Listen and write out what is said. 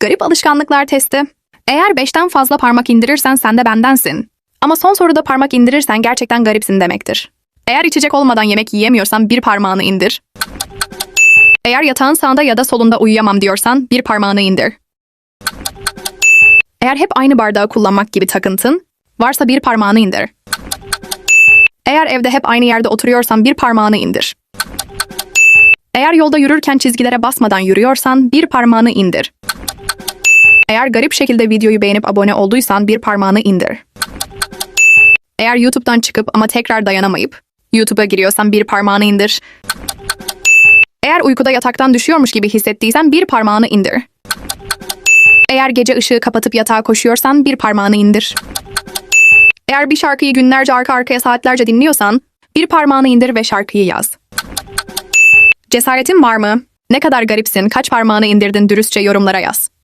Garip alışkanlıklar testi. Eğer 5'ten fazla parmak indirirsen sen de bendensin. Ama son soruda parmak indirirsen gerçekten garipsin demektir. Eğer içecek olmadan yemek yiyemiyorsan bir parmağını indir. Eğer yatağın sağında ya da solunda uyuyamam diyorsan bir parmağını indir. Eğer hep aynı bardağı kullanmak gibi takıntın varsa bir parmağını indir. Eğer evde hep aynı yerde oturuyorsan bir parmağını indir. Eğer yolda yürürken çizgilere basmadan yürüyorsan bir parmağını indir. Eğer garip şekilde videoyu beğenip abone olduysan bir parmağını indir. Eğer YouTube'dan çıkıp ama tekrar dayanamayıp YouTube'a giriyorsan bir parmağını indir. Eğer uykuda yataktan düşüyormuş gibi hissettiysen bir parmağını indir. Eğer gece ışığı kapatıp yatağa koşuyorsan bir parmağını indir. Eğer bir şarkıyı günlerce arka arkaya saatlerce dinliyorsan bir parmağını indir ve şarkıyı yaz. Cesaretin var mı? Ne kadar garipsin, kaç parmağını indirdin dürüstçe yorumlara yaz.